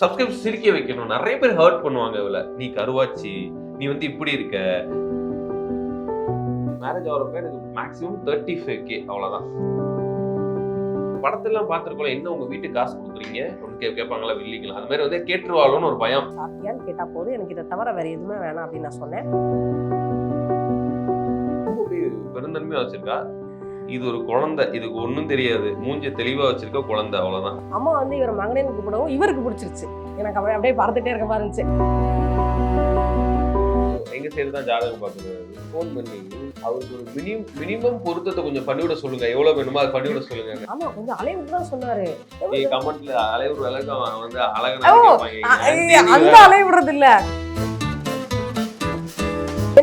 Subscribe சிரிக்க வைக்கணும். நிறைய பேர் ஹர்ட் பண்ணுவாங்க இவள. நீ கருவாச்சி நீ வந்து இப்படி இருக்க. மேரேஜ் ஆகிறப்ப எனக்கு மேக்ஸிமம் தேர்ட்டி ஃபைவ் கே அவ்வளோதான் படத்தெல்லாம் பார்த்துருக்கோம் என்ன உங்க வீட்டுக்கு காசு கொடுக்குறீங்க? கே கேட்பாங்களா வில்லிங்களா? அது மாதிரி வந்து கேட்டுருவாளோன்னு ஒரு பயம். சாப்பிட்டியான்னு கேட்டா போது எனக்கு இதை தவிர வேற எதுவுமே வேணாம் அப்படின்னு நான் சொன்னேன். ரொம்ப அப்படியே பெருந்தன்மையா வச்சிருக்கா. இது ஒரு குழந்தை இதுக்கு ஒன்றும் தெரியாது. மூஞ்ச தெளிவா வச்சிருக்க குழந்தை அவ்வளவுதான். அம்மா வந்து இவர் மகனேன்னு கூப்பிடவும் இவருக்கு பிடிச்சிருச்சு. எனக்கு அப்படியே அப்படியே பார்த்துட்டே இருக்க மாதிரி இருந்துச்சு. எங்க சைடு தான் ஜாதகம் பார்க்குறது. ஃபோன் பண்ணி அவருக்கு ஒரு மினிமம் மினிமம் பொருத்தத்தை கொஞ்சம் பண்ணிவிட சொல்லுங்க. எவ்வளவு வேணுமோ அதை பண்ணிவிட சொல்லுங்க. ஆமா கொஞ்சம் அலைவுக்கு தான் சொன்னாரு. கமெண்ட்ல அலைவர் அளவுக்கு அவன் வந்து அழகனா அந்த அலை விடுறது இல்ல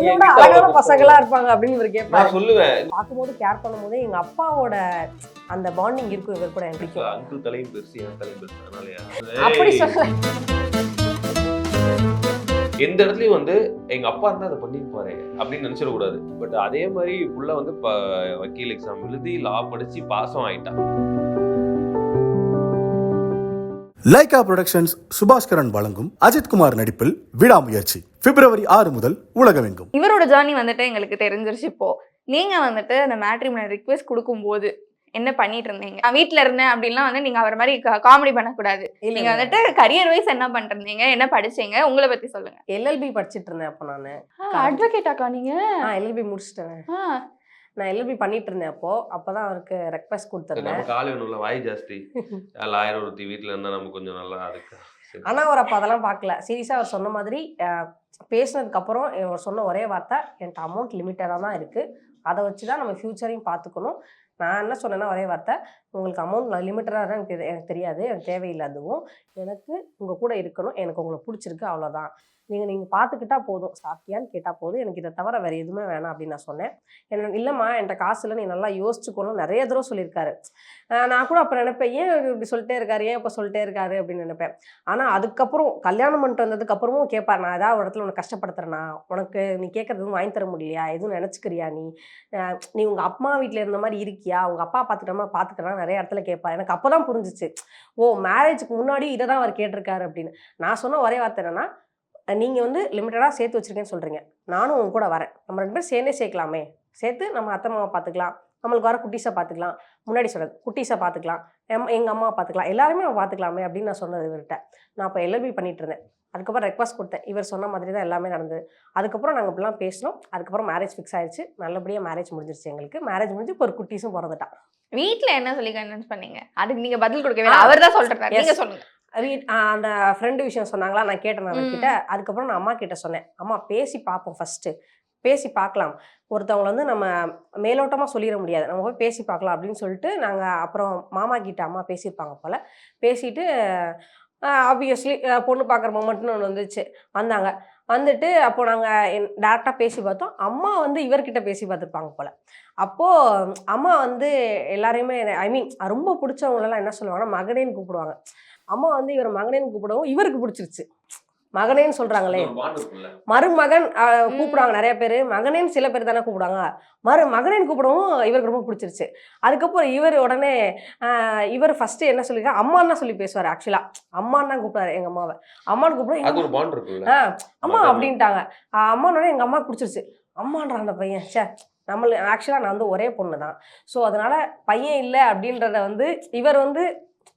என்னோட அழகான பசங்களா இருப்பாங்க அப்படின்னு இவர் கேட்பாரு நான் சொல்லுவேன். பார்க்கும்போது கேர் பண்ணும்போது எங்க அப்பாவோட அந்த பாண்டிங் இருக்கும் இவர் கூட எனக்கு. அங்கிள் தலையும் பெருசு என் தலையும் பெருசு அதனாலயா? அப்படி ஏய், சொல்லல எந்த இடத்துலயும் வந்து எங்க அப்பா இருந்தா அதை பண்ணிருப்பாரு அப்படின்னு நினைச்சிடக்கூடாது. பட் அதே மாதிரி புள்ள வந்து வக்கீல் எக்ஸாம் எழுதி லா படிச்சு பாஸும் ஆயிட்டா. லைகா புரொடக்ஷன்ஸ் சுபாஸ்கரன் வழங்கும் அஜித்குமார் நடிப்பில் விடாமுயற்சி. பிப்ரவரி ஆறு முதல் உலகமெங்கும். இவரோட ஜேர்னி வந்துட்டு எங்களுக்கு தெரிஞ்சிருச்சு இப்போ. நீங்க வந்துட்டு அந்த மேட்ரிமோனி ரிக்வெஸ்ட் கொடுக்கும்போது என்ன பண்ணிட்டு இருந்தீங்க? நான் வீட்ல இருந்தேன் அப்படின்லாம் வந்து நீங்க அவர் மாதிரி காமெடி பண்ணக்கூடாது. நீங்க வந்துட்டு கரியர் வைஸ் என்ன பண்ணிட்டு இருந்தீங்க என்ன படிச்சீங்க? உங்களை பத்தி சொல்லுங்க. எல்எல்பி படிச்சிட்டு இருந்தேன் அப்போ நானு. அட்வொகேட்டாக்கா நீங்க? நான் எல்எல்பி முடிச்சிட்டேன். ஆ, நான் எல்எல்பி பண்ணிட்டு இருந்தேன் அப்போ. அப்பதான் அவருக்கு ரெக்வஸ்ட் கொடுத்துருந்தேன். காலை ஒண்ணுல வாய் ஜாஸ்தி. லாயர் ஒருத்தி வீட்டுல இருந்தா நம்ம கொஞ்சம் நல்லா அதுக்கு. ஆனா அவர் அப்போ அதெல்லாம் பார்க்கல சீரியஸாக அவர் சொன்ன மாதிரி அஹ், பேசுனதுக்கு அப்புறம் அவர் சொன்ன ஒரே வார்த்தை என்கிட்ட அமௌண்ட் லிமிட்டடாக தான் இருக்கு. அதை வச்சு தான் நம்ம ஃபியூச்சரையும் பார்த்துக்கணும் நான் என்ன சொன்னேன்னா ஒரே வார்த்தை உங்களுக்கு அமௌண்ட் லிமிட்டடாக எனக்கு எனக்கு தெரியாது எனக்கு தேவையில்லை அதுவும். எனக்கு உங்கள் கூட இருக்கணும் எனக்கு உங்களை பிடிச்சிருக்கு அவ்வளோதான் நீங்கள் நீங்கள் பார்த்துக்கிட்டா போதும். சாப்பிட்டியான்னு கேட்டால் போதும். எனக்கு இதை தவிர வேறு எதுவுமே வேணாம் அப்படின்னு நான் சொன்னேன். என்ன இல்லைம்மா என்கிட்ட காசு இல்லை நீ நல்லா யோசிச்சுக்கணும் நிறைய தடவை சொல்லியிருக்காரு. நான் கூட அப்போ நினைப்பேன் ஏன் இப்படி சொல்லிட்டே இருக்காரு? ஏன் இப்போ சொல்லிட்டே இருக்காரு? அப்படின்னு நினைப்பேன். ஆனால் அதுக்கப்புறம் கல்யாணம் பண்ணிட்டு வந்ததுக்கப்புறமும் கேட்பார் நான் ஏதாவது ஒரு இடத்துல உனக்கு கஷ்டப்படுத்துறேனா? உனக்கு நீ கேட்குறது எதுவும் வாங்கி தர முடியலையா? எதுவும் நினச்சிக்கிறியா நீ? நீ உங்கள் அம்மா வீட்டில் இருந்த மாதிரி இருக்கியா? உங்கள் அப்பா பார்த்துக்கிட்ட பார்த்துக்கிறான் நிறைய இடத்துல கேட்பா. எனக்கு அப்போ தான் புரிஞ்சிச்சு. ஓ மேரேஜுக்கு முன்னாடி இதை தான் அவர் கேட்டிருக்காரு அப்படின்னு. நான் சொன்ன ஒரே வார்த்தை என்னன்னா நீங்கள் வந்து லிமிட்டடாக சேர்த்து வச்சிருக்கேன்னு சொல்கிறீங்க நானும் உங்க கூட வரேன். நம்ம ரெண்டு பேரும் சேர்ந்தே சேர்க்கலாமே. சேர்த்து நம்ம அத்தை மாமா பார்த்துக்கலாம் நம்மளுக்கு வர குட்டீஸை பார்த்துக்கலாம் முன்னாடி சொல்கிறது குட்டீஸை பார்த்துக்கலாம் எம் எங்கள் அம்மா பார்த்துக்கலாம் எல்லாருமே நம்ம பார்த்துக்கலாமே அப்படின்னு நான் சொன்னது இவர்கிட்ட. நான் இப்போ எல்எல்பி பண்ணிட்டு இருந்தேன். அதுக்கப்புறம் ரெக்வஸ்ட் கொடுத்தேன். இவர் சொன்ன மாதிரி தான் எல்லாமே நடந்தது. அதுக்கப்புறம் நாங்கள் இப்படிலாம் பேசினோம். அதுக்கப்புறம் மேரேஜ் ஃபிக்ஸ் ஆயிடுச்சு நல்லபடியாக மேரேஜ் முடிஞ்சிருச்சு எங்களுக்கு. மேரேஜ் முடிஞ்சு இப்போ ஒரு குட்டீஸும் பிறந்துட்டான். வீட்ல என்ன சொல்லி கன்வின்ஸ் பண்ணீங்க? அதுக்கு நீங்க பதில் கொடுக்கவே அவர் தான் சொல்றாரு. நீங்க Yes. சொல்லுங்க வீட் ஆ, அந்த ஃப்ரெண்டு விஷயம் சொன்னாங்களா? நான் கேட்டேன் அவர்கிட்ட. அதுக்கப்புறம் நான் அம்மா கிட்ட சொன்னேன். அம்மா பேசி பார்ப்போம் ஃபர்ஸ்ட் பேசி பார்க்கலாம். ஒருத்தவங்களை வந்து நம்ம மேலோட்டமாக சொல்லிட முடியாது. நம்ம போய் பேசி பார்க்கலாம் அப்படின்னு சொல்லிட்டு நாங்கள் அப்புறம் மாமா கிட்ட அம்மா பேசியிருப்பாங்க போல். பேசிட்டு ஆப்வியஸ்லி பொண்ணு பார்க்குற மொமெண்ட்னு ஒன்று வந்துச்சு. வந்தாங்க. வந்துட்டு அப்போ நாங்கள் டேரெக்டாக பேசி பார்த்தோம். அம்மா வந்து இவர்கிட்ட பேசி பார்த்துருப்பாங்க போல். அப்போது அம்மா வந்து எல்லாரையுமே ஐ மீன் ரொம்ப பிடிச்சவங்களெல்லாம் என்ன சொல்லுவாங்கன்னா மகனேன்னு கூப்பிடுவாங்க. அம்மா வந்து இவர் மகனேன்னு கூப்பிடவும் இவருக்கு பிடிச்சிருச்சு. மகனேன்னு சொல்றாங்களே. மருமகன். கூப்பிடுவாங்க நிறைய பேர். மகனேன்னு சில பேர் தானே கூப்பிடுவாங்க. மறு மகனேன்னு கூப்பிடவும் இவருக்கு ரொம்ப பிடிச்சிருச்சு. அதுக்கப்புறம் இவர் உடனே இவர் ஃபர்ஸ்ட் என்ன சொல்லிருக்கா அம்மான்னு சொல்லி பேசுவார் ஆக்சுவலா அம்மான்னு தான் கூப்பிடாரு எங்க அம்மாவை. அம்மான்னு கூப்பிடுவோம் அது ஒரு பாண்ட் இருக்குல்ல ஆ அம்மா. அப்படின்ட்டாங்க. அம்மானோட எங்கள் அம்மா பிடிச்சிருச்சு. அம்மான்ற அந்த பையன் ச்சே நம்மள ஆக்சுவலாக நான் வந்து ஒரே பொண்ணு தான் ஸோ அதனால பையன் இல்லை அப்படின்றத வந்து இவர் வந்து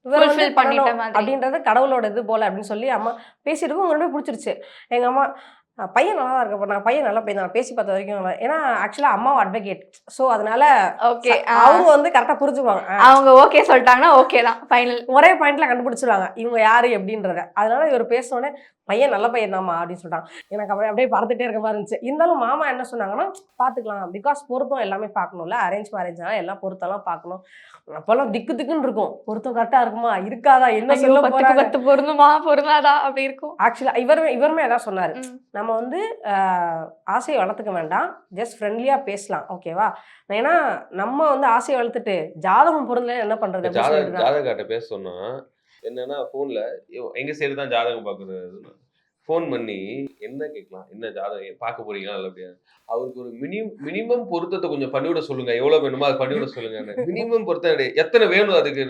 இவர் வந்து Fulfill பண்ணிட்ட பண்ணணும் மாதிரி. அப்படின்றது கடவுளோட இது போல அப்படின்னு சொல்லி அம்மா பேசிட்டு உங்களோட பிடிச்சிருச்சு. எங்கள் அம்மா "அஹ் பையன் நல்லா தான் இருக்க நான் பையன் நல்லா பையன் நான் பேசி பார்த்த வரைக்கும் நல்லா-" ஏன்னா ஆக்சுவலாக அம்மாவும் அட்வொகேட் ஸோ அதனால ஓகே அவங்க வந்து கரெக்டாக புரிஞ்சுக்குவாங்க. அவங்க ஓகே சொல்லிட்டாங்கன்னா ஓகே தான். ஃபைனல் ஒரே பாயிண்ட்ல கண்டுபிடிச்சிருவாங்க. இவங்க யாரு எப்படின்றத அதனால இவர் பேசினோடனே பையன் நல்ல பையன் தான்மா அப்படின்னு சொல்லிட்டாங்க எனக்கு அப்படியே அப்படியே பார்த்துட்டே இருக்க மாதிரி இருந்துச்சு. இருந்தாலும் மாமா என்ன சொன்னாங்கன்னா பார்த்துக்கலாம் பிகாஸ் பொருத்தம் எல்லாமே பார்க்கணும்ல. அரேஞ்ச் மேரேஜ்னால எல்லாம் பொருத்தம்லாம் பார்க்கணும். அப்போல்லாம் திக்கு திக்குன்னு இருக்கும். பொருத்தம் கரெக்டாக இருக்குமா? இருக்காதா? என்ன சொல்ல போறாங்க? பத்து பொருந்துமா? பொருந்தாதா? அப்படி இருக்கும். ஆக்சுவலாக இவர் இவருமே அதான் சொன்னார். நம்ம வந்து ஆஹ், ஆசையை வளர்த்துக்க வேண்டாம். ஜஸ்ட் ஃப்ரெண்ட்லியாக பேசலாம். ஓகேவா ஏன்னா நம்ம வந்து ஆசையை வளர்த்துட்டு ஜாதகம் பொருந்தல என்ன ஜாதக ஜாதகாட்ட பேச சொன்னா என்னன்னா ஃபோன்ல எங்க சைடு தான் ஜாதகம் பாக்குறது ஃபோன் பண்ணி என்ன கேட்கலாம்? என்ன ஜாதகம்? பார்க்க போறீங்களா? இல்லை அப்படியா? அவருக்கு ஒரு மினிமம் மினிமம் பொருத்தத்தை கொஞ்சம் பண்ணிவிட சொல்லுங்க. எவ்வளவு வேணுமோ அதை பண்ணிவிட சொல்லுங்க மினிமம் பொருத்தம் எத்தனை வேணும் அதுக்கு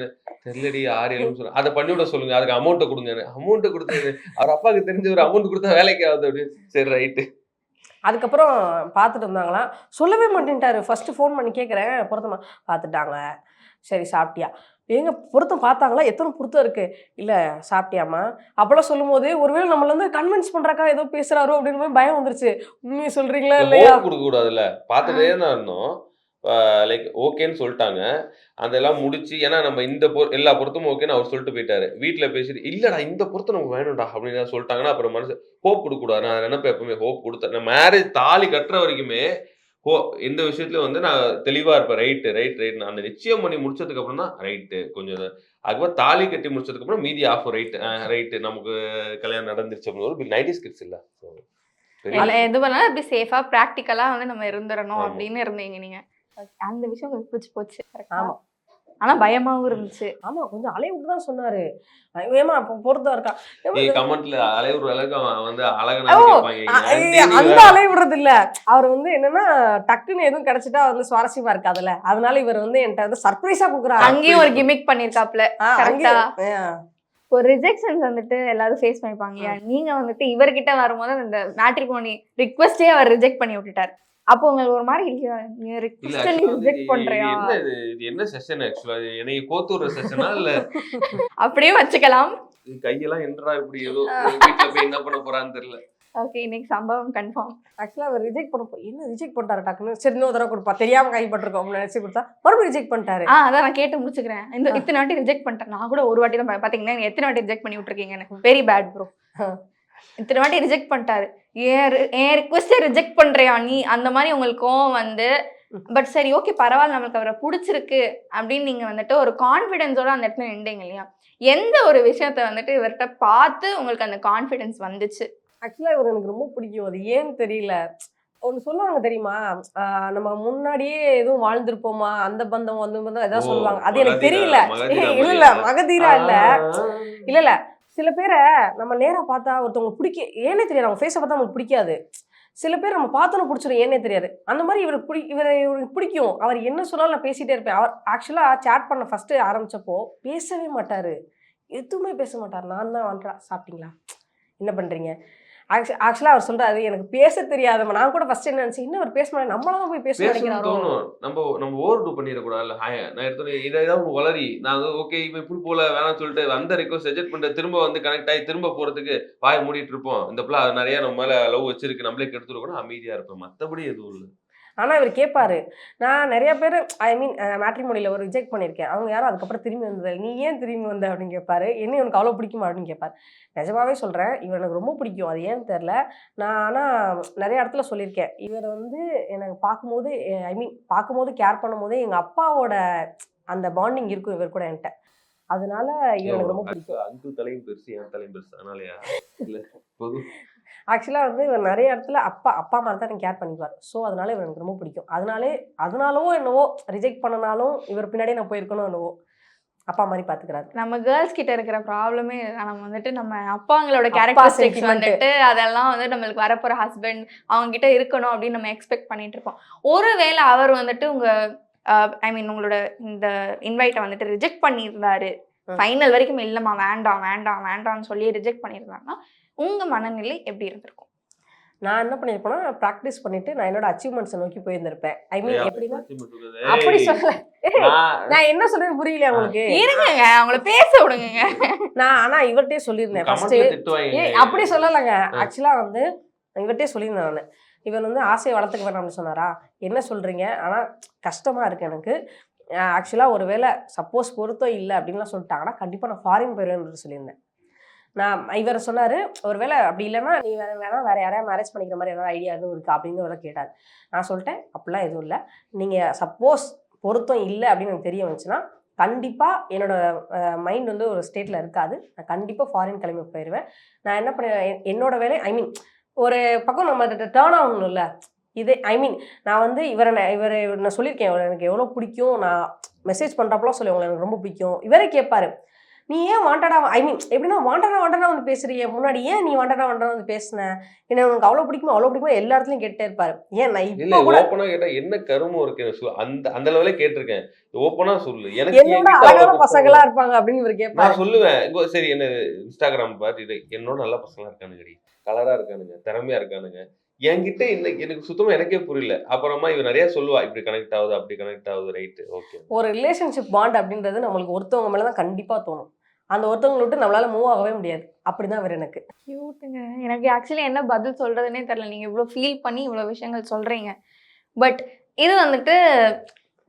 தெரியலடி ஆறு ஏழு சொல்லுங்க அதை பண்ணிவிட சொல்லுங்க. அதுக்கு அமௌண்ட்டை கொடுங்க அமௌண்ட்டை கொடுத்து அவர் அப்பாவுக்கு தெரிஞ்ச ஒரு அமௌண்ட் கொடுத்தா வேலைக்கு ஆகுது அப்படின்னு. சரி ரைட்டு அதுக்கப்புறம் பார்த்துட்டு இருந்தாங்களாம் சொல்லவே மாட்டேன்ட்டாரு. ஃபர்ஸ்ட் ஃபோன் பண்ணி கேட்குறேன். பொருத்தமா பார்த்துட்டாங்க. சரி சாப்பிட்டியா? ஏங்க பொருத்தம் பார்த்தாங்களா? எத்தனை பொருத்தம் இருக்கு? இல்லை சாப்பிட்டியாம்மா? அப்பெல்லாம் சொல்லும்போது ஒருவேளை நம்மள வந்து கன்வின்ஸ் பண்றாக்கா ஏதோ பேசுறாரோ அப்படின்னு போய் பயம் வந்துருச்சு. உண்மையை சொல்றீங்களா இல்லையா? ஹோப் கொடுக்க கூடாதுல்ல பார்த்துட்டே தான் இருந்தோம். லைக் ஓகேன்னு சொல்லிட்டாங்க. அதெல்லாம் முடிச்சு ஏன்னா நம்ம இந்த பொ எல்லா பொருத்தமும் ஓகேன்னு அவர் சொல்லிட்டு போயிட்டாரு. வீட்டில் பேசிட்டு இல்லடா இந்த பொருத்தம் நமக்கு வேணும்டா அப்படின்னு சொல்லிட்டாங்கன்னா அப்புறம் மனசு ஹோப் கொடுக்க கூடாது நான் நினைப்பேன் எப்பவுமே. ஹோப் கொடுத்தேன் நான் மேரேஜ் தாலி கட்டுற வரைக்குமே ஹோ இந்த விஷயத்துல வந்து நான் தெளிவா இருப்பேன் ரைட்டு ரைட் ரைட் நான் அந்த நிச்சயம் பண்ணி முடிச்சதுக்கு அப்புறம் தான் ரைட்டு கொஞ்சம். அதுக்கப்புறம் தாலி கட்டி முடிச்சதுக்கு அப்புறம் மீதி ஆஃப் ரைட்டு ரைட்டு நமக்கு கல்யாணம் நடந்துருச்சு அப்படின்னு ஒரு நைன்டி ஸ்கிட்ஸ் இல்ல எது பண்ணாலும் அப்படி சேஃபா ப்ராக்டிக்கலா வந்து நம்ம இருந்துடணும். அப்படின்னு இருந்தீங்க நீங்க அந்த விஷயம் பிடிச்சி போச்சு? ஆமா. ஆனா பயமாவும் இருந்துச்சு. ஆமா கொஞ்சம் அலைய விட்டு தான் சொன்னாரு. ஏமா அப்போ பொருத்தம் இருக்கா? ஏம்மா, நீ இது- கமெண்ட்ல அலைவுற அளவுக்கு அவன் வந்து ஓ, அழகனா கேட்பாங்க அ- ஆண்டி, ஐய, நீ அந்த வேற- அலைய விடுறது இல்ல. அவர் வந்து என்னன்னா டக்குன்னு எதுவும் கிடைச்சிட்டா வந்து சுவாரஸ்யமா இருக்காதுல்ல. அதனால இவர் வந்து என்கிட்ட வந்து சர்ப்ரைஸா குடுக்குறாரு. அங்கேயும் ஒரு கிமிக் பண்ணிருக்காப்ல. ஒரு ரிஜெக்ஷன்ஸ் வந்துட்டு எல்லாரும் ஃபேஸ் பண்ணிப்பாங்க இல்லையா? நீங்க வந்துட்டு இவர்கிட்ட வரும்போது அந்த மேட்ரிமோனி ரிக்வெஸ்டே அவர் ரிஜெக்ட் பண்ணி விட்டுட்டார். அப்போ உங்களுக்கு ஒரு மாதிரி ரிக்வெஸ்ட் ரிஜெக்ட் பண்றியா என்ன இது இது என்ன செஷன் ஆக்சுவலா என்னைய கோத்துற செஷனா இல்ல? அப்படியே வச்சுக்கலாம். கையெல்லாம் என்னடா இப்படி ஏதோ வீட்டுல போய் என்ன பண்ண போறான்னு தெரியல. ஓகே இன்னைக்கு சம்பவம் கன்ஃபார்ம் ஆக்சுவலா அவர் ரிஜெக்ட் பண்ண போ- என்ன ரிஜெக்ட் பண்ணிட்டாரு டக்குன்னு? சரி இன்னொரு தடவை கொடுப்பா. தெரியாம கைப்பட்டிருக்கோம் நினைச்சு கொடுத்தா. மறுபடியும் ரிஜெக்ட் பண்ணிட்டாரு. ஆ அதான் நான் கேட்டு முடிச்சுக்கிறேன். இந்த இத்தனை வாட்டி ரிஜெக்ட் பண்ணிட்டேன். நான் கூட ஒரு வாட்டி தான் பா- பாத்தீங்கன்னா நீங்க எத்தனை வாட்டி ரிஜெக்ட் பண்ணி விட்டுருக்கீங்கன்னு வெரி பேட் ப்ரோ. இத்தனை வாட்டி ரிஜெக்ட் பண்ணிட்டாரு. ஏன் என் ரிக்வஸ்டை ரிஜெக்ட் பண்றியா நீ? அந்த மாதிரி உங்களுக்கு கோவம் வந்து பட் சரி ஓகே பரவாயில்ல நம்மளுக்கு அவரை பிடிச்சிருக்கு அப்படின்னு நீங்க வந்துட்டு ஒரு கான்ஃபிடென்ஸோட அந்த இடத்துல நின்றீங்க இல்லையா? எந்த ஒரு விஷயத்த வந்துட்டு இவர்கிட்ட பார்த்து உங்களுக்கு அந்த கான்ஃபிடென்ஸ் வந்துச்சு? ஆக்சுவலா இவர் எனக்கு ரொம்ப பிடிக்கும். அது ஏன்னு தெரியல. ஒன்று சொல்லுவாங்க தெரியுமா? ஆஹ் நம்ம முன்னாடியே எதுவும் வாழ்ந்திருப்போமா? அந்த பந்தம் அந்த பந்தம் ஏதாவது சொல்லுவாங்க. அது எனக்கு தெரியல. மகதீரா இல்ல இல்ல? மகதீரா இல்ல. இல்ல இல்ல. சில பேரை நம்ம நேராக பார்த்தா ஒருத்தவங்க பிடிக்க ஏனே தெரியாது. அவங்க ஃபேஸை பார்த்தா அவங்களுக்கு பிடிக்காது. சில பேர் நம்ம பார்த்தோன்னு பிடிச்சிடும் ஏனே தெரியாது. அந்த மாதிரி இவருக்கு பிடி இவரை இவருக்கு பிடிக்கும். அவர் என்ன சொன்னாலும் நான் பேசிகிட்டே இருப்பேன். அவர் ஆக்சுவலாக சேட் பண்ண ஃபஸ்ட்டு ஆரம்பித்தப்போ பேசவே மாட்டார். எதுவுமே பேச மாட்டார். நான் தான் வந்துட்டா சாப்பிட்டீங்களா? என்ன பண்ணுறீங்க பண்றீங்க ஆக்சுவலாக அவர் சொல்றாரு எனக்கு பேச தெரியாதம்மா நான் கூட ஃபர்ஸ்ட் என்ன நினைச்சேன் இன்னும் அவர் பேச மாட்டேன். போய் பேச தோணும். நம்ம நம்ம ஓவர் டூ பண்ணிடக்கூடாதுல்ல. ஹாய் நான் எடுத்தோன்னே இதை ஏதாவது வளரி. நான் ஓகே இவன் இப்படி போல வேணாம்னு சொல்லிட்டு வந்த ரிக்வஸ்ட் ரிஜெக்ட் பண்ணிட்டு திரும்ப வந்து கனெக்ட் ஆகி திரும்ப போறதுக்கு வாய் மூடிட்டு இருப்போம். இந்த பிள்ளை நிறைய நம்ம மேல லவ் வச்சிருக்கு. நம்மளே கெடுத்துருக்கோம் அமைதியா இருப்போம் மத்தபடி எதுவும் இல்லை. ஆனா இவர் கேட்பாரு நான் நிறைய பேர் ஐ மீன் மேட்ரிமோனியில் ஒரு ரிஜெக்ட் பண்ணியிருக்கேன் அவங்க யாரும் அதுக்கப்புறம் திரும்பி வந்தது. நீ ஏன் திரும்பி வந்த அப்படின்னு கேட்பாரு என்ன உனக்கு அவ்வளோ பிடிக்குமா? அப்படின்னு கேட்பாரு நிஜமாவே சொல்கிறேன் இவர் எனக்கு ரொம்ப பிடிக்கும். அது ஏன்னு தெரில நான் ஆனால் நிறைய இடத்துல சொல்லியிருக்கேன். இவர் வந்து எனக்கு பார்க்கும்போது ஐ மீன் பார்க்கும்போது கேர் பண்ணும்போது எங்கள் அப்பாவோட அந்த பாண்டிங் இருக்கும் இவர் கூட என்கிட்ட. அதனால இவர் எனக்கு ரொம்ப பிடிக்கும். அங்கு தலையும் பெருசு என் தலையும் பெருசு. அதனாலயா? இல்ல பொது ஆக்சுவலாக வந்து இவர் நிறைய இடத்துல அப்பா அப்பா மாதிரி தான் எனக்கு கேர் பண்ணிக்குவார். ஸோ அதனால இவர் எனக்கு ரொம்ப பிடிக்கும். அதனாலே அதனாலவோ என்னவோ ரிஜெக்ட் பண்ணனாலும் இவர் பின்னாடியே நான் போயிருக்கணும் என்னவோ அப்பா மாதிரி பார்த்துக்கிறாரு நம்ம கேர்ள்ஸ் கிட்ட இருக்கிற ப்ராப்ளமே நம்ம வந்துட்டு நம்ம அப்பாங்களோட அப்பா கேரக்டரிஸ்டிக்ஸ். வந்துட்டு அதெல்லாம் வந்து நம்மளுக்கு வரப்போற ஹஸ்பண்ட் அவங்க கிட்ட இருக்கணும் அப்படின்னு நம்ம எக்ஸ்பெக்ட் பண்ணிட்டு இருப்போம். ஒருவேளை அவர் வந்துட்டு உங்க ஐ மீன் உங்களோட இந்த இன்வைட்டை வந்துட்டு ரிஜெக்ட் பண்ணியிருந்தாரு. ஃபைனல் வரைக்கும் இல்லம்மா வேண்டாம் வேண்டாம் வேண்டாம்னு சொல்லி ரிஜெக்ட் பண்ணியிருந்தாங்கன்னா உங்க மனநிலை எப்படி இருந்திருக்கும்? நான் என்ன பண்ணியிருப்பேன்னா ப்ராக்டிஸ் பண்ணிட்டு நான் என்னோட அச்சீவ்மெண்ட்ஸை நோக்கி போயிருந்திருப்பேன். ஐ மீன் எப்படின்னா அப்படி சொல்ல ஏய், நான் நான் என்ன சொல்றேன்னு புரியல உங்களுக்கு? இருங்க அவங்கள பேச விடுங்க நான் ஆனா இவர்கிட்டயே சொல்லியிருந்தேன் ஃபர்ஸ்ட் கமெண்ட்ல திட்டுவாங்க. ஏய் அப்படி சொல்லலைங்க. ஆக்சுவலா வந்து இவர்கிட்டயே சொல்லியிருந்தேன் நான். இவர் வந்து ஆசையை வளர்த்துக்க வேணாம்னு சொன்னாரா? என்ன சொல்றீங்க? ஆனா கஷ்டமா இருக்கு எனக்கு. ஆக்சுவலாக ஒருவேளை சப்போஸ் பொருத்தம் இல்லை அப்படின்லாம் சொல்லிட்டாங்கன்னா கண்டிப்பாக நான் ஃபாரின் போயிடுவேன்னு சொல்லியிருந்தேன். நான் இவர் சொன்னார் ஒருவேளை அப்படி இல்லைன்னா நீ வேற வேணா வேறு யாரையா மேரேஜ் பண்ணிக்கிற மாதிரி ஏதாவது ஐடியா எதுவும் இருக்கா? அப்படின்னு அவரை கேட்டார். நான் சொல்லிட்டேன் அப்படிலாம் எதுவும் இல்லை. நீங்கள் சப்போஸ் பொருத்தம் இல்லை அப்படின்னு எனக்கு தெரிய வந்துச்சுன்னா கண்டிப்பாக என்னோட மைண்ட் வந்து ஒரு ஸ்டேட்டில் இருக்காது. நான் கண்டிப்பாக ஃபாரின் கிளம்பி போயிடுவேன் நான் என்ன பண்ண என்னோட வேலை ஐ மீன் ஒரு பக்கம் நம்ம டேர்ன் ஆகணும்ல இது ஐ மீன் நான் வந்து இவரை நான் இவரை நான் சொல்லியிருக்கேன். இவரை எனக்கு எவ்வளோ பிடிக்கும்? நான் மெசேஜ் பண்ணுறப்பலாம் சொல்லி உங்களை எனக்கு ரொம்ப பிடிக்கும். இவரே கேட்பாரு. நீ ஏன் வாண்டடா ஐ மீன் எப்படின்னா வாண்டடா வாண்டடா வந்து பேசுறிய. முன்னாடி ஏன் நீ வாண்டடா வாண்டடா வந்து பேசுன? என்ன உனக்கு அவ்வளவு பிடிக்குமா? அவ்வளவு பிடிக்குமா? எல்லா இடத்துலயும் கேட்டே இருப்பாரு. ஏன் நான் இல்ல இப்போ கூட ஓப்பனா கேட்டா என்ன கருமம் இருக்கு. அந்த அந்த லெவலே கேட்டிருக்கேன். ஓப்பனா சொல்லு. எனக்கு என்னோட அழகான பசங்களா இருப்பாங்க அப்படின்னு இவர் கேட்பாரு நான் சொல்லுவேன். சரி என்ன இன்ஸ்டாகிராம் பாரு. இது என்னோட நல்ல பசங்களா இருக்கானுங்கடி. கலரா இருக்கானுங்க. திறமையா இருக்கானுங்க. என்கிட்ட என்ன எனக்கு சுத்தமா எனக்கே புரியல. அப்புறமா இவ நிறைய சொல்லுவா. இப்படி கனெக்ட் ஆகுது அப்படி கனெக்ட் ஆகுது. ரைட் ஓகே ஒரு ரிலேஷன்ஷிப் பாண்ட் அப்படின்றது நம்மளுக்கு ஒருத்தவங்க மேல தான் கண்டிப்பா தோணும். அந்த ஒருத்தவங்களை விட்டு நம்மளால மூவ் ஆகவே முடியாது. அப்படிதான் அவர் எனக்கு. கியூட்டுங்க எனக்கு ஆக்சுவலி என்ன பதில் சொல்றதுனே தெரியல. நீங்க இவ்வளோ ஃபீல் பண்ணி இவ்வளோ விஷயங்கள் சொல்றீங்க. பட் இது வந்துட்டு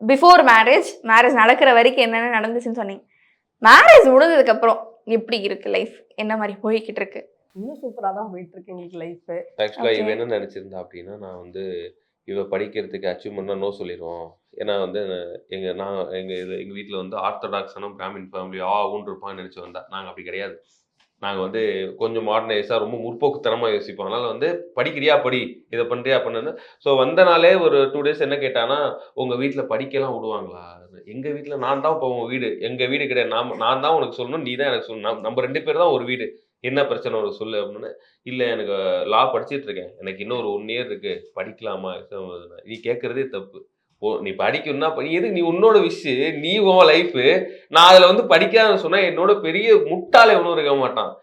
பிஃபோர் மேரேஜ் மேரேஜ் நடக்கிற வரைக்கும் என்னென்ன நடந்துச்சுன்னு சொன்னீங்க. மேரேஜ் முடிஞ்சதுக்கு அப்புறம் எப்படி இருக்கு லைஃப் என்ன மாதிரி போய்கிட்டு இருக்கு? இன்னும் சூப்பரா தான் போயிட்டு இருக்கு எங்களுக்கு லைஃப். என்ன நினைச்சிருந்தா அப்படின்னா நான் வந்து இவ படிக்கிறதுக்கு அச்சீவ்மெண்ட்னா நோ சொல்லிடுவோம் ஏன்னா வந்து எங்கள் நான் எங்கள் இது எங்கள் வீட்டில் வந்து ஆர்த்தடாக்ஸான பிராமின் ஃபேமிலி ஆ ஊன் இருப்பான்னு நினச்சி வந்தா நாங்கள் அப்படி கிடையாது. நாங்கள் வந்து கொஞ்சம் மாடர்னைஸாக ரொம்ப முற்போக்குத்தனமாக யோசிப்போம். அதனால் வந்து படிக்கிறியா படி இதை பண்ணுறியா பண்ணுன்னு. ஸோ வந்தனாலே ஒரு டூ டேஸ் என்ன கேட்டானா உங்கள் வீட்டில் படிக்கலாம் விடுவாங்களா? எங்கள் வீட்டில் நான் தான் இப்போ உங்கள் வீடு எங்கள் வீடு கிடையாது. நான் நான் தான் உனக்கு சொல்லணும் நீ தான் எனக்கு சொல்லணும். நம்ம ரெண்டு பேர் தான் ஒரு வீடு. என்ன பிரச்சனை ஒரு சொல்லு அப்படின்னு. இல்லை எனக்கு லா படிச்சுட்டு இருக்கேன் எனக்கு இன்னும் ஒரு ஒன் இயர் இருக்கு. படிக்கலாமா? நீ கேட்கறதே தப்பு. ஓ நீ படிக்கணும்னா நீ எதுக்கு நீ உன்னோட விஷ் நீ உன் லைஃபு நான் அதில் வந்து படிக்காதன்னு சொன்னால் என்னோட பெரிய முட்டாளை ஒன்றும் இருக்க மாட்டான்.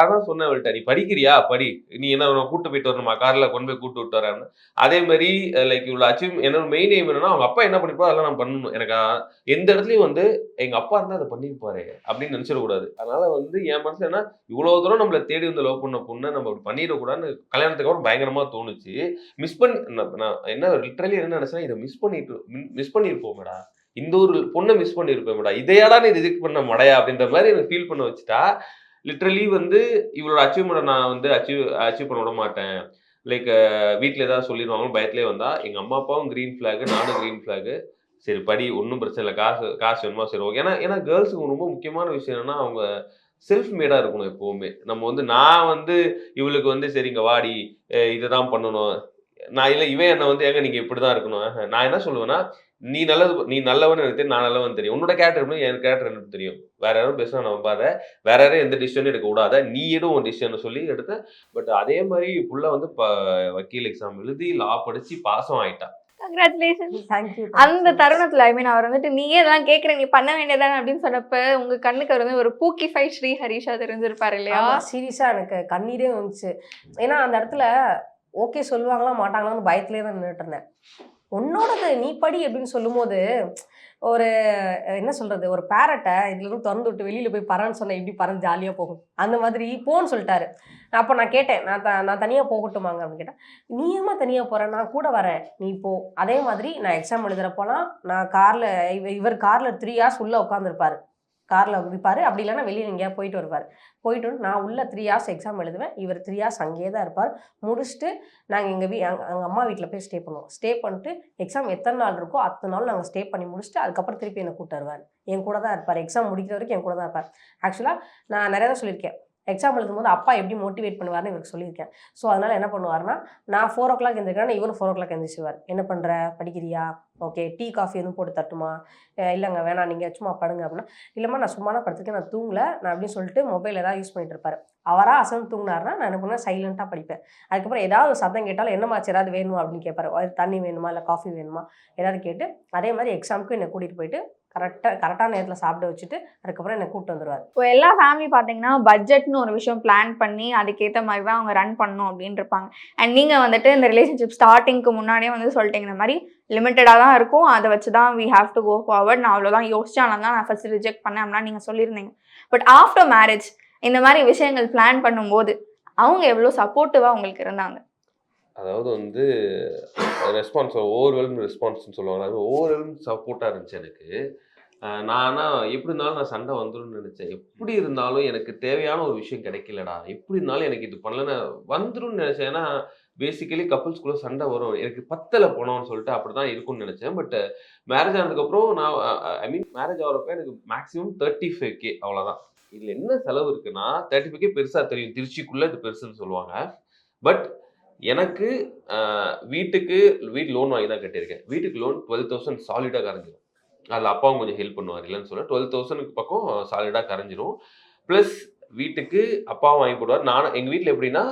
அதான் சொன்னேன் அவள்கிட்ட நீ படிக்கிறியா? படி. நீ என்ன கூட்டு போயிட்டு வரணுமா? கார்ல கொண்டு போய் கூட்டு விட்டு வரேன்னு. அதே மாதிரி லைக் இவ்வளோ அச்சீவ் என்னோட மெயின் எய்ம் என்னன்னா அவங்க அப்பா என்ன பண்ணிப்போ அதெல்லாம் நான் பண்ணணும். எனக்கு எந்த இடத்துலயும் வந்து எங்க அப்பா இருந்தா அதை பண்ணிருப்பாரு அப்படின்னு நினைச்சிடக்கூடாது. அதனால வந்து என் மனசு என்ன இவ்வளவு தூரம் நம்மளை தேடி வந்து லவ் பண்ண பொண்ணை நம்ம அப்படி பண்ணிடக்கூடாதுன்னு கல்யாணத்துக்கு அப்புறம் பயங்கரமா தோணுச்சு. மிஸ் பண்ணி நான் என்ன லிட்டரலி என்ன நினைச்சேன்னா இதை மிஸ் பண்ணிட்டு மிஸ் பண்ணியிருப்போமேடா இந்த ஒரு பொண்ணை மிஸ் பண்ணியிருப்போமேடா இதையாடா நீ ரிஜெக்ட் பண்ண மடையா? அப்படின்ற மாதிரி எனக்கு ஃபீல் பண்ண வச்சுட்டா லிட்ரலி வந்து இவளோட அச்சீவ்மெண்ட்டை நான் வந்து அச்சீவ் அச்சீவ் பண்ண விட மாட்டேன். லைக் வீட்டில் ஏதாவது சொல்லிடுவாங்க பயத்திலே வந்தால் எங்கள் அம்மா அப்பாவும் க்ரீன் ஃப்ளாகு நானும் க்ரீன் ஃப்ளாகு சரி படி ஒன்றும் பிரச்சனை இல்லை. காசு காசு வேணுமா? சரி ஓகே ஏன்னா ஏன்னா கேர்ள்ஸுக்கு ரொம்ப முக்கியமான விஷயம் என்னன்னா அவங்க செல்ஃப் மேடாக இருக்கணும் எப்போவுமே. நம்ம வந்து நான் வந்து இவளுக்கு வந்து சரிங்க வாடி இதை தான் பண்ணணும். நான் இல்லை இவன் என்னை வந்து ஏங்க நீங்கள் இப்படி தான் இருக்கணும். நான் என்ன சொல்லுவேன்னா நீ நல்லது நீ நல்லவன் எனக்கு தெரியும் நான் நல்லவன் தெரியும். உன்னோட கேரக்டர் எப்படி என் கேரக்டர் எனக்கு தெரியும். வேற யாரும் பேசினா நான் நம்பாத. வேற யாரும் எந்த டிசிஷனும் எடுக்க விடாத நீ எடும் உன் டிசிஷன் சொல்லி எடுத்தேன் பட் அதே மாதிரி புள்ள வந்து வக்கீல் எக்ஸாம் எழுதி லா படிச்சு பாஸும் ஆயிட்டா. கங்க்ராச்சுலேஷன் அந்த தருணத்துல ஐ மீன் அவர் வந்துட்டு நீயே இதெல்லாம் கேட்குற நீ பண்ண வேண்டியதானே அப்படின்னு சொன்னப்ப உங்க கண்ணுக்கு அவர் வந்து ஒரு பூக்கிஃபை ஸ்ரீ ஹரிஷா தெரிஞ்சிருப்பாரு இல்லையா? சீரியஸா எனக்கு கண்ணீரே வந்துச்சு. ஏன்னா அந்த இடத்துல ஓகே சொல்லுவாங்களா மாட்டாங்களான்னு பயத்திலே தான் நின்றுட்டு இருந்தேன். உன்னோடது நீ படி அப்படின்னு சொல்லும்போது ஒரு என்ன சொல்கிறது ஒரு பேரட்டை இதில் இருந்து திறந்து விட்டு வெளியில் போய் பறன்னு சொன்னேன் எப்படி பறந்து ஜாலியாக போகும்? அந்த மாதிரி போன்னு சொல்லிட்டாரு. அப்போ நான் கேட்டேன் நான் த நான் தனியாக போகட்டுமாங்க அப்படின்னு கேட்டேன் நீ ஏமா தனியாக போகிறேன் நான் கூட வரேன் நீ போ. அதே மாதிரி நான் எக்ஸாம் எழுதுறப்போலாம் நான் காரில் இவர் காரில் த்ரீ ஹார்ஸ் உள்ளே உட்காந்துருப்பாரு காரில் விற்பார் அப்படி இல்லைன்னா வெளியே எங்கேயா போயிட்டு வருவார். போயிட்டு வந்து நான் உள்ள த்ரீ ஹார்ஸ் எக்ஸாம் எழுதுவேன். இவர் த்ரீ ஹார்ஸ் அங்கேயே தான் இருப்பார். முடிச்சுட்டு நாங்கள் எங்கள் வீ எங்கள் அம்மா வீட்டில் போய் ஸ்டே பண்ணுவோம். ஸ்டே பண்ணிட்டு எக்ஸாம் எத்தனை நாள் இருக்கோ அத்தனை நாள் நாங்கள் ஸ்டே பண்ணி முடிச்சுட்டு அதுக்கப்புறம் திருப்பி என்னை கூப்பிட்டு வருவார். என் கூட தான் இருப்பார். எக்ஸாம் முடிக்கிற வரைக்கும் என் கூட தான் இருப்பார். ஆக்சுவலாக நான் நிறையா தான் சொல்லியிருக்கேன். எக்ஸாம் எழுதும்போது அப்பா எப்படி மோட்டிவேட் பண்ணுவார்னு இவருக்கு சொல்லியிருக்கேன். ஸோ அதனால் என்ன பண்ணுவார்னா நான் ஃபோர் ஓ கிளாக் எழுந்திருக்கேன் இவரும் ஃபோர் ஓ கிளாக் எழுந்திரிச்சுவார் என்ன பண்ணுற படிக்கிறியா? ஓகே டீ காஃபி எதுவும் போட்டு தட்டுமா? இல்லைங்க வேணாம் நீங்கள் சும்மா படுங்க அப்படின்னா இல்லைம்மா நான் சும்மா தான் படுத்துருக்கேன் நான் தூங்கலை நான் அப்படின்னு சொல்லிட்டு மொபைல் ஏதாவது யூஸ் பண்ணிட்டு இருப்பாரு. அவராக அசந்து தூங்கினாருன்னா நான் என்ன பண்ணுவேன் சைலண்ட்டாக படிப்பேன். அதுக்கப்புறம் ஏதாவது ஒரு சத்தம் கேட்டாலும் என்னமாச்சு ஏதாவது வேணுமா அப்படின்னு கேட்பாரு "அது தண்ணி வேணுமா இல்லை காஃபி வேணுமா ஏதாவது கேட்டு அதே மாதிரி எக்ஸாமுக்கு என்னை கூட்டிகிட்டு போயிட்டு கரெக்டாக கரெக்டான நேரத்தில் சாப்பிட வச்சுட்டு அதுக்கப்புறம் என்னை கூப்பிட்டு வந்துடுவார் இப்போ எல்லா ஃபேமிலி பார்த்தீங்கன்னா பட்ஜெட்னு ஒரு விஷயம் பிளான் பண்ணி அதுக்கேற்ற மாதிரி தான் அவங்க ரன் பண்ணணும் அப்படின்னு இருப்பாங்க அண்ட் நீங்கள் வந்துட்டு இந்த ரிலேஷன்ஷிப் ஸ்டார்டிங்க்கு முன்னாடியே வந்து சொல்லிட்டீங்க இந்த மாதிரி லிமிட்டடாக தான் இருக்கும். அதை வச்சு தான் we have to go forward நான் அவ்வளோதான் யோசிச்சாலும் தான் நான் ஃபர்ஸ்ட் ரிஜெக்ட் பண்ணேன் அப்படின்னா நீங்கள் சொல்லியிருந்தீங்க. பட் ஆஃப்டர் மேரேஜ் இந்த மாதிரி விஷயங்கள் பிளான் பண்ணும்போது அவங்க எவ்வளோ சப்போர்ட்டிவாக உங்களுக்கு இருந்தாங்க? அதாவது வந்து ரெஸ்பான்ஸ் ஓவர்வெல்ம் ரெஸ்பான்ஸ்னு சொல்லுவாங்க. அது ஓவர்வெல்ம் சப்போர்ட்டாக இருந்துச்சு எனக்கு. நான் ஆனால் எப்படி இருந்தாலும் நான் சண்டை வந்துடும்னு நினச்சேன். எப்படி இருந்தாலும் எனக்கு தேவையான ஒரு விஷயம் கிடைக்கலடா. எப்படி இருந்தாலும் எனக்கு இது பண்ணலன்னு வந்துடும் நினச்சேன். ஏன்னா பேசிக்கலி கப்புள்ஸ்குள்ளே சண்டை வரும். எனக்கு பத்தலை போனோம்னு சொல்லிட்டு அப்படி தான் இருக்கும்னு நினச்சேன். பட் மேரேஜ் ஆனதுக்கப்புறம் நான் ஐ மீன் மேரேஜ் ஆகிறப்ப எனக்கு மேக்ஸிமம் தேர்ட்டி ஃபைவ் கே அவ்வளோதான் இதில் என்ன செலவு இருக்குன்னா தேர்ட்டி பெருசாக தெரியும். திருச்சிக்குள்ளே இது பெருசுன்னு சொல்லுவாங்க. பட் எனக்கு வீட்டுக்கு வீட்டு லோன் வாங்கி தான் கட்டியிருக்கேன். வீட்டுக்கு லோன் டுவெல் தௌசண்ட் சாலிடாக கரைஞ்சிடும் அதில் அப்பாவும் கொஞ்சம் ஹெல்ப் பண்ணுவார் இல்லைன்னு சொல்ல. டுவெல் தௌசண்ட்க்கு பக்கம் சாலிடாக கரைஞ்சிரும். ப்ளஸ் வீட்டுக்கு அப்பாவும் வாங்கி போடுவார். நான் எங்கள் வீட்டில் எப்படின்னா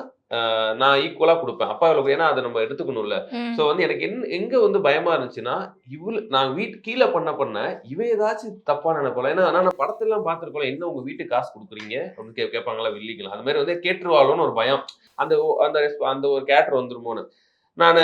நான் ஈக்குவலாக கொடுப்பேன். அப்பா எவ்வளோ ஏன்னா அதை நம்ம எடுத்துக்கணும்ல. ஸோ வந்து எனக்கு என்ன எங்க வந்து பயமா இருந்துச்சுன்னா இவ்வளவு நான் வீட்டு கீழே பண்ண பண்ண இவன் ஏதாச்சும் தப்பா நினைப்போம் ஏன்னா நான் படத்தெல்லாம் பார்த்துருக்கோம் என்ன உங்க வீட்டுக்கு காசு கொடுக்குறீங்க? அப்படின்னு கே கேட்பாங்களா வில்லிங்களா அந்த மாதிரி வந்து கேட்டுருவாளோன்னு ஒரு பயம். அந்த அந்த அந்த ஒரு கேட்டர் வந்துருமோன்னு. நான்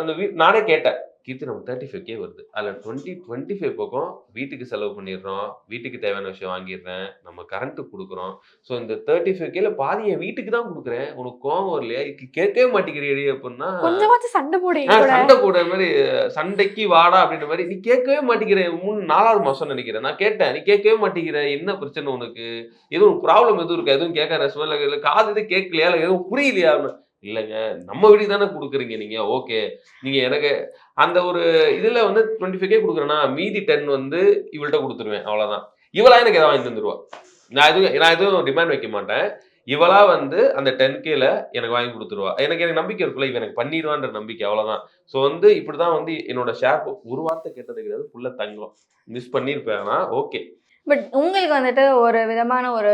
அந்த வீ நானே கேட்டேன். கீர்த்தி நம்ம தேர்ட்டி ஃபைவ் கே வருது. அதில் டுவெண்ட்டி டுவெண்ட்டி ஃபைவ் பக்கம் வீட்டுக்கு செலவு பண்ணிடுறோம். வீட்டுக்கு தேவையான விஷயம் வாங்கிடுறேன். நம்ம கரண்ட்டு கொடுக்குறோம். ஸோ இந்த தேர்ட்டி ஃபைவ் கேல பாதி என் வீட்டுக்கு தான் கொடுக்குறேன். உனக்கு கோவம் வரலையா? இதுக்கு கேட்கவே மாட்டேங்கிறீ அப்படின்னா கொஞ்சமாச்சும் சண்டை போடு சண்டை போடுற மாதிரி சண்டைக்கு வாடா அப்படின்ற மாதிரி. நீ கேட்கவே மாட்டேங்கிற. மூணு நாலாவது மாசம் நினைக்கிறேன். நான் கேட்டேன். நீ கேட்கவே மாட்டேங்கிற. என்ன பிரச்சனை உனக்கு? எதுவும் ப்ராப்ளம் எதுவும் இருக்கா? எதுவும் கேட்க ரசமா இல்லை காது எதுவும் கேட்கலையா? இல்லை எதுவும் புரியலையா. இல்லைங்க. நம்ம வீட்டுக்கு தானே கொடுக்குறீங்க நீங்கள் ஓகே. நீங்கள் எனக்கு அந்த ஒரு இதில் வந்து டுவெண்ட்டி ஃபைவ் கே கொடுக்குறேன்னா மீதி டென் வந்து இவள்கிட்ட கொடுத்துருவேன். அவ்வளோதான் இவளா எனக்கு எதாவது வாங்கி தந்துருவா நான் எதுவும் நான் எதுவும் டிமாண்ட் வைக்க மாட்டேன். இவளா வந்து அந்த டென் கேல எனக்கு வாங்கி கொடுத்துருவா. எனக்கு எனக்கு நம்பிக்கை இருக்குல்ல. இவன் எனக்கு பண்ணிடுவான்ற நம்பிக்கை. அவ்வளோதான் ஸோ வந்து இப்படி தான் வந்து என்னோட ஷேர் ஒரு வார்த்தை கேட்டது கிடையாது. ஃபுல்லாக தங்கம். மிஸ் பண்ணியிருப்பேன். ஓகே பட் உங்களுக்கு வந்துட்டு ஒரு விதமான ஒரு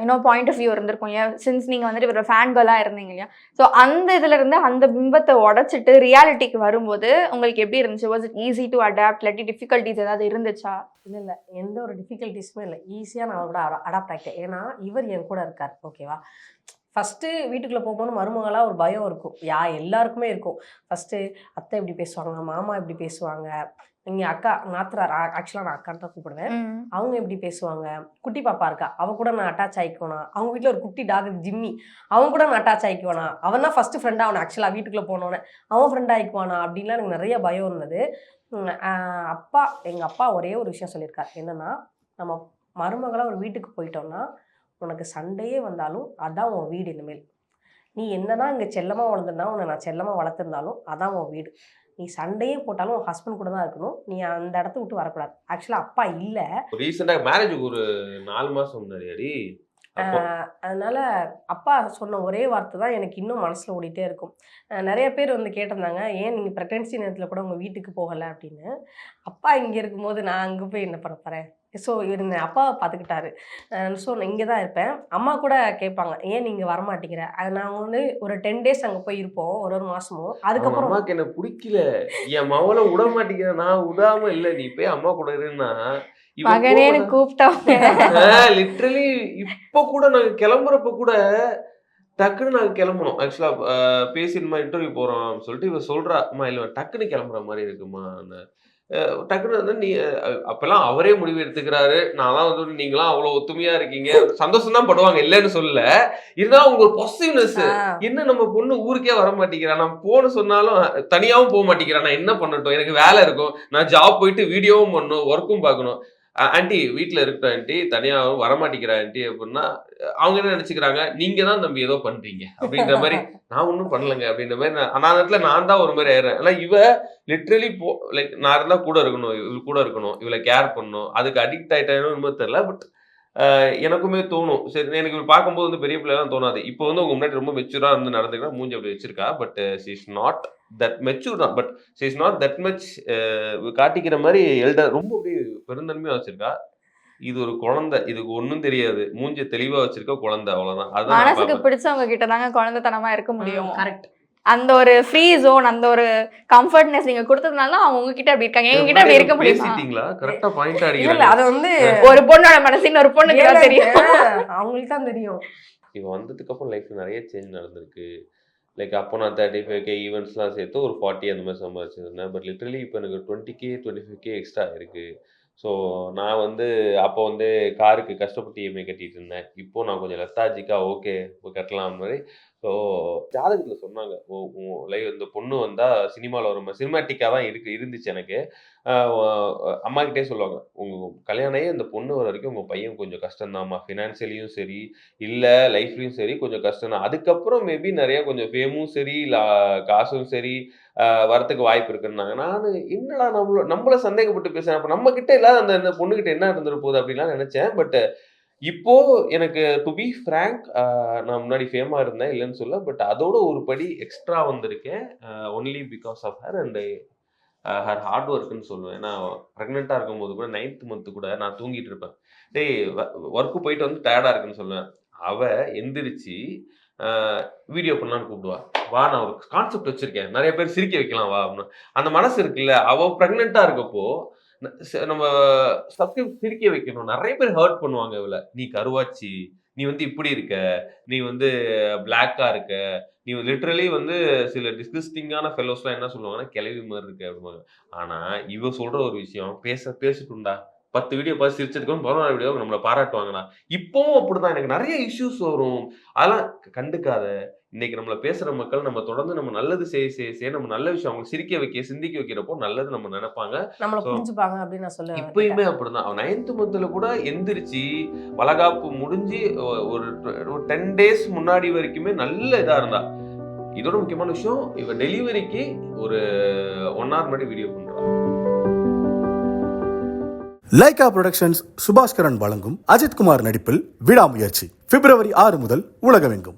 யூனோ பாயிண்ட் ஆஃப் வியூ இருந்திருக்கும். ஏன்? சின்ஸ் நீங்கள் வந்துட்டு ஒரு ஃபேன் கேர்லாக இருந்தீங்க இல்லையா? ஸோ அந்த இதுலேருந்து அந்த பிம்பத்தை உடைச்சிட்டு ரியாலிட்டிக்கு வரும்போது உங்களுக்கு எப்படி இருந்துச்சு? Was it easy to adapt இல்லாட்டி டிஃபிகல்ட்டிஸ் ஏதாவது இருந்துச்சா? இல்லை இல்லை. எந்த ஒரு டிஃபிகல்ட்டிஸுமே இல்லை. ஈஸியாக நான் கூட அடாப்ட் ஆகிட்டேன் ஏன்னா இவர் என் கூட இருக்கார். ஓகேவா ஃபஸ்ட்டு வீட்டுக்குள்ளே போகும்போது மருமகளாக ஒரு பயம் இருக்கும். யா எல்லாருக்குமே இருக்கும். ஃபஸ்ட்டு அத்தை இப்படி பேசுவாங்க மாமா இப்படி பேசுவாங்க. இங்கே அக்கா நாத்துறார் ஆக்சுவலாக நான் அக்கான்னு தான் கூப்பிடுவேன். அவங்க எப்படி பேசுவாங்க? குட்டி பாப்பா இருக்கா? அவ கூட நான் அட்டாச் ஆயிக்குவேனா? அவங்க வீட்டில் ஒரு குட்டி டாக் ஜிம்மி. அவன் கூட நான் அட்டாச் ஆயிக்குவானா? அவன் தான் ஃபஸ்ட்டு ஃப்ரெண்டாக அவன் ஆக்சுவலாக வீட்டுக்குள்ளே போனோன்னே அவன் ஃப்ரெண்ட் ஆயிக்குவானா? அப்படின்லாம் எனக்கு நிறைய பயம் இருந்தது. அப்பா எங்கள் அப்பா ஒரே ஒரு விஷயம் சொல்லியிருக்கார். என்னன்னா நம்ம மருமகளாக ஒரு வீட்டுக்கு போயிட்டோம்னா உனக்கு சண்டையே வந்தாலும் அதான் உன் வீடு இனிமேல். நீ என்னதான் இங்கே செல்லமாக வளர்ந்துருந்தா உன்னை நான் செல்லமாக வளர்த்துருந்தாலும் அதான் உன் வீடு. நீ சண்டையே போட்டாலும் உன் ஹஸ்பண்ட் கூட தான் இருக்கணும். நீ அந்த இடத்த விட்டு வரக்கூடாது. ஆக்சுவலாக அப்பா இல்லை. ரீசெண்டாக மேரேஜுக்கு ஒரு நாலு மாதம் முன்னாடி அடி அதனால அப்பா சொன்ன ஒரே வார்த்தை தான் எனக்கு இன்னும் மனசில் ஓடிட்டே இருக்கும். நிறைய பேர் வந்து கேட்டிருந்தாங்க ஏன் நீங்கள் ப்ரெக்னென்சி நேரத்தில் கூட உங்கள் வீட்டுக்கு போகலை? அப்படின்னு. அப்பா இங்கே இருக்கும்போது நான் அங்கே போய் என்ன பண்ண போகிறேன் ஸோ இவர் இந்த அப்பாவை பார்த்துக்கிட்டாரு ஸோ நான் இங்கே தான் இருப்பேன். அம்மா கூட கேட்பாங்க ஏன் நீங்கள் வரமாட்டேங்கிற? அது நாங்கள் வந்து ஒரு டென் டேஸ் அங்கே போய் இருப்போம் ஒரு ஒரு மாதமும் அதுக்கப்புறம் அம்மாக்கு என்ன பிடிக்கல. என் மவளை விட மாட்டேங்கிறேன் நான் விடாம இல்ல நீ போய் அம்மா கூட இருன்னா மகனேன்னு கூப்பிட்டாங்க லிட்ரலி இப்போ கூட நாங்க கிளம்புறப்ப கூட டக்குன்னு நாங்க கிளம்பணும். ஆக்சுவலா பேசிடுமா இன்டர்வியூ போறோம் சொல்லிட்டு இவ சொல்றா அம்மா இல்ல டக்குன்னு கிளம்புற மாதிரி இருக்குமா? டக்குன்னு வந்து நீ அப்பெல்லாம் அவரே முடிவு எடுத்துக்கிறாரு. நான் தான் வந்து நீங்களாம் அவ்வளவு ஒத்துமையா இருக்கீங்க. சந்தோஷம் தான் படுவாங்க. இல்லைன்னு சொல்லல. இருந்தாலும் உங்க பொசிவ்னஸ் ஆஹ் என்ன நம்ம பொண்ணு ஊருக்கே வர மாட்டேங்கிறா. நான் போன சொன்னாலும் தனியாவும் போக மாட்டேங்கிறா. நான் என்ன பண்ணட்டும்? எனக்கு வேலை இருக்கும். நான் ஜாப் போயிட்டு வீடியோவும் பண்ணணும் ஒர்க்கும் பார்க்கணும். ஆண்டி வீட்டில் இருக்கட்டும் ஆண்டி தனியாக வர மாட்டேங்கிறா அப்படின்னா அவங்க என்ன நினச்சிக்கிறாங்க? நீங்க தான் தம்பி ஏதோ பண்றீங்க. அப்படின்ற மாதிரி நான் ஒன்றும் பண்ணலங்க. அப்படின்ற மாதிரி நான் நான் அந்த இடத்துல நான் தான் ஒரு மாதிரி ஆயிடுறேன் ஆனால் இவ லிட்ரலி போ லைக் நான் இருந்தால் கூட இருக்கணும் இவள் கூட இருக்கணும் இவளை கேர் பண்ணணும். அதுக்கு அடிக்ட் ஆயிட்டேன்னு தெரியல பட் எனக்குமே தோணும். சரி எனக்கு இவள் பார்க்கும்போது வந்து பெரிய பிள்ளைலாம் தோணாது. இப்போ வந்து உங்க முன்னாடி ரொம்ப மெச்சூராக இருந்து நடந்துக்கிறா மூஞ்சி அப்படி வச்சிருக்கா but she is not that mature தான். But she is not that much காட்டிக்கிற மாதிரி எல்டர் ரொம்ப அப்படியே பெருந்தன்மையா வச்சிருக்கா. இது ஒரு குழந்தை இதுக்கு ஒண்ணும் தெரியாது. மூஞ்சி தெளிவா வச்சிருக்க குழந்தை அவ்வளவுதான். அதான் மனசுக்கு. பிடிச்சவங்க கிட்ட தாங்க குழந்தைத்தனமா இருக்க முடியும். கரெக்ட் அந்த ஒரு ஃப்ரீ ஜோன் அந்த ஒரு கம்ஃபர்ட்னஸ் நீங்க கொடுத்ததுனால அவங்க உங்ககிட்ட அப்படி இருக்காங்க. எங்க கிட்ட அப்படி இருக்க முடியுமா? பேசிட்டீங்களா? கரெக்டா பாயிண்ட் இல்லை அடிக்கிறாங்க. அதை வந்து ஒரு பொண்ணோட மனசு ஒரு பொண்ணுக்கு தான் தெரியும். அவங்களுக்கு தான் தெரியும். இவன் வந்ததுக்கு அப்புறம் லைஃப்ல நிறைய சேஞ்ச் நடந்திருக்கு. லைக் அப்போ நான் தேர்ட்டி ஃபைவ் கே ஈவெண்ட்ஸ்லாம் சேர்த்து ஒரு ஃபார்ட்டி அந்த மாதிரி சம்பாதிச்சிருந்தேன். பட் லிட்ரலி இப்போ எனக்கு twenty K twenty five K extra இருக்குது ஸோ நான் வந்து அப்போ வந்து காருக்கு கஷ்டப்பட்டு இஎம்ஐ கட்டிகிட்டு இருந்தேன். இப்போ நான் கொஞ்சம் லெத்தாஜிக்காக ஓகே இப்போ கட்டலாம் மாதிரி ஸோ ஜாதகத்தில் சொன்னாங்க. ஓ லைவ் இந்த பொண்ணு வந்தால் சினிமாவில் வரும். சினிமாட்டிக்காக தான் இருக்கு இருந்துச்சு எனக்கு. அம்மாக்கிட்டே அம்மா கிட்டே சொல்லுவாங்க. உங்கள் கல்யாணம் இந்த பொண்ணு வர வரைக்கும் உங்கள் பையன் கொஞ்சம் கஷ்டம்தாம்மா. ஃபினான்சியலையும் சரி இல்லை லைஃப்லையும் சரி கொஞ்சம் கஷ்டம் தான் அதுக்கப்புறம் மேபி நிறைய கொஞ்சம் ஃபேமும் சரி லா- காசும் சரி வரத்துக்கு வாய்ப்பு இருக்குன்னாங்க. நான் என்னடா நம்மள நம்மள சந்தேகப்பட்டு பேசுகிறேன் அப்போ நம்மக்கிட்ட இல்லாத அந்த அந்த என்ன இருந்துட்டு போகுது? அப்படின்லாம் நினச்சேன். பட் இப்போ எனக்கு டு பி ஃப்ரேங்க் நான் முன்னாடி ஃபேமா இருந்தேன் இல்லைன்னு சொல்ல பட் அதோட ஒரு படி எக்ஸ்ட்ரா வந்திருக்கேன். Only because of her and her hard ஒர்க்குன்னு சொல்லுவேன். ஏன்னா ப்ரெக்னெண்ட்டாக இருக்கும்போது கூட நைன்த் மந்த்து கூட நான் தூங்கிட்டு இருப்பேன். டேய் ஒர்க்கு போயிட்டு வந்து டயர்டாக இருக்குன்னு சொல்லுவேன். அவள் எந்திரிச்சு வீடியோ பண்ணலான்னு கூப்பிடுவா. வா நான் ஒரு கான்செப்ட் வச்சுருக்கேன். நிறைய பேர் சிரிக்க வைக்கலாம் வா அப்படின்னு. அந்த மனசு இருக்குல்ல அவள் ப்ரெக்னெண்ட்டாக இருக்கப்போ நம்ம சப்ஸ்கிரைப் சிரிக்க வைக்கணும். நிறைய பேர் ஹர்ட் பண்ணுவாங்க இவள. நீ கருவாச்சி நீ வந்து இப்படி இருக்க நீ வந்து பிளாக்கா இருக்க நீ லிட்ரலி வந்து சில டிஸ்கஸ்டிங்கான ஃபெலோஸ்லாம் என்ன சொல்லுவாங்கன்னா கிளவி மாதிரி இருக்கு அப்படிம்பாங்க. ஆனா இவ சொல்ற ஒரு விஷயம் பேச பேசிட்டுண்டா. பத்து வீடியோ பார்த்து சிரிச்சதுக்கும் பதினோரு வீடியோ நம்மளை பாராட்டுவாங்கண்ணா இப்பவும் அப்படிதான். எனக்கு நிறைய இஷ்யூஸ் வரும். அதெல்லாம் கண்டுக்காத. இன்னைக்கு நம்மள பேசுற மக்கள் நம்ம தொடர்ந்து நம்ம நல்லது செய்ய செய்ய செய்ய நம்ம நல்ல விஷயம் அவங்க சிரிக்க வைக்க சிந்திக்க வைக்கிறப்போ நல்லது நம்ம நினைப்பாங்க. நம்மள புரிஞ்சுப்பாங்க அப்படின்னு நான் சொல்லுவேன் இப்பயுமே அப்படிதான். அவன் நைன்த் மந்த்ல கூட எந்திரிச்சு வளகாப்பு முடிஞ்சு ஒரு டென் டேஸ் முன்னாடி வரைக்குமே நல்ல இதா இருந்தா. இதோட முக்கியமான விஷயம் இவ டெலிவரிக்கு ஒரு ஒன் ஹவர் முன்னாடி வீடியோ பண்றான் லைகா புரொடக்ஷன்ஸ் சுபாஸ்கரன் வழங்கும் அஜித்குமார் நடிப்பில் விடாமுயற்சி. பிப்ரவரி ஆறு முதல் உலகமெங்கும்.